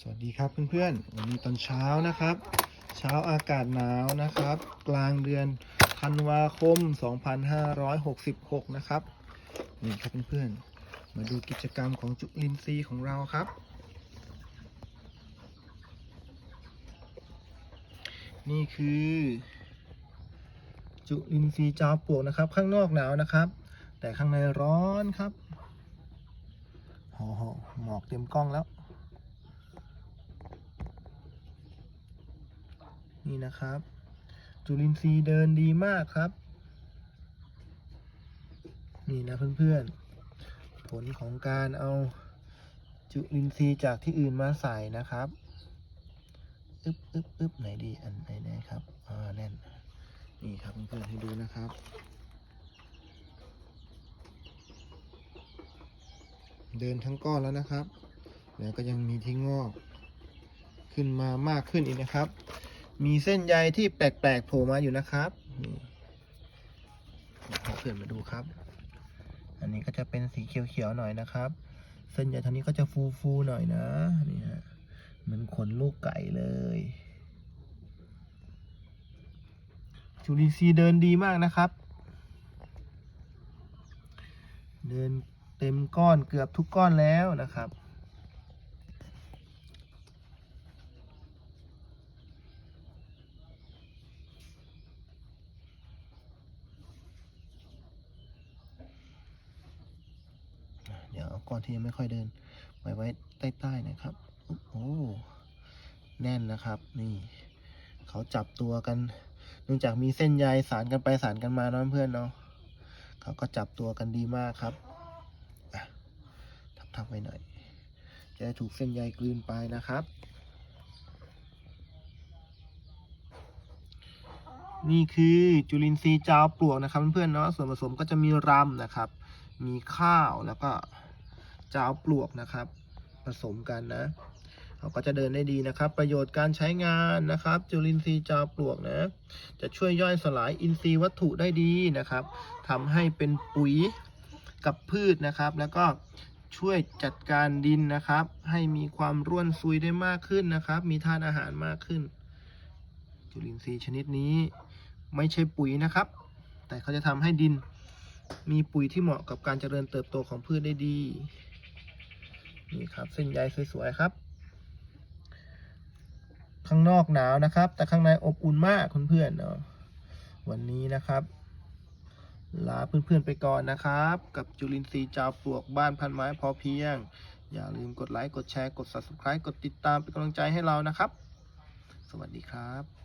สวัสดีครับเพื่อนๆวันนี้ตอนเช้านะครับ เช้าอากาศหนาวนะครับ กลางเดือนธันวาคม 2566 นะครับนี่ครับเพื่อนๆมาดูกิจกรรมของจุลินทรีย์ของเราครับ นี่คือ จุลินทรีย์จอมปลวกนะครับ ข้างนอกหนาวนะครับ แต่ข้างในร้อนครับโอ้โหหมอกเต็มกล้องแล้ว นี่นะครับ จุลินทรีย์เดินดีมากครับ นี่นะเพื่อนๆ ผลของการเอาจุลินทรีย์จากที่อื่นมาใส่นะครับอึ๊บอึ๊บอึ๊บไหนดีอันไหนไหนครับอ่าแน่น นี่ครับเพื่อนๆให้ดูนะครับเดินทั้งก้อนแล้วนะครับ แล้วก็ยังมีที่งอก ขึ้นมามากขึ้นอีกนะครับ มีเส้นใยที่แปลกๆโผล่มาอยู่นะครับนี่เอเพื่อนมาดูครับ อันนี้ก็จะเป็นสีเขียวๆหน่อยนะครับ เส้นใยทางนี้ก็จะฟูๆหน่อยนะนี่ฮะเหมือนขนลูกไก่เลยจุลินทรีย์เดินดีมากนะครับ เดินเต็มก้อนเกือบทุกก้อนแล้วนะครับ เดี๋ยวเอา ก้อนที่ยังไม่ค่อยเดินไว้ไว้ใต้ๆนะครับโอ้แน่นนะครับ นี่ เขาจับตัวกันเนื่องจากมีเส้นใยสารกันไปสารกันมาเนาะเพื่อนเนาะเขาก็จับตัวกันดีมากครับอะทับไว้หน่อยจะได้ถูกเส้นใยกลืนไปนะครับ นี่คือจุลินทรีย์จาวปลวกนะครับเพื่อนๆเนาะส่วนผสมก็จะมีรำนะครับ มีข้าวแล้วก็ จาปลวกนะครับ ผสมกันนะเขาก็จะเดินได้ดีนะครับ ประโยชน์การใช้งานนะครับ จุลินทรีย์จาปลวกนะ จะช่วยย่อยสลายอินทรีย์วัตถุได้ดีนะครับทำให้เป็นปุ๋ยกับพืชนะครับ แล้วก็ช่วยจัดการดินนะครับ ให้มีความร่วนซุยได้มากขึ้นนะครับ มีธาตุอาหารมากขึ้น จุลินทรีย์ชนิดนี้ไม่ใช่ปุ๋ยนะครับ แต่เขาจะทำให้ดินมีปุ๋ยที่เหมาะกับการเจริญเติบโตของพืชได้ดี นี่ครับเส้นใยสวยๆครับ ข้างนอกหนาวนะครับ แต่ข้างในอบอุ่นมากเพื่อนๆเนาะวันนี้นะครับ ลาเพื่อนๆไปก่อนนะครับ กับจุลินทรีย์จาวปลวกบ้านพันไม้พอเพียง อย่าลืมกดไลค์กดแชร์กด subscribe กดติดตามเป็นกำลังใจให้เรานะครับ สวัสดีครับ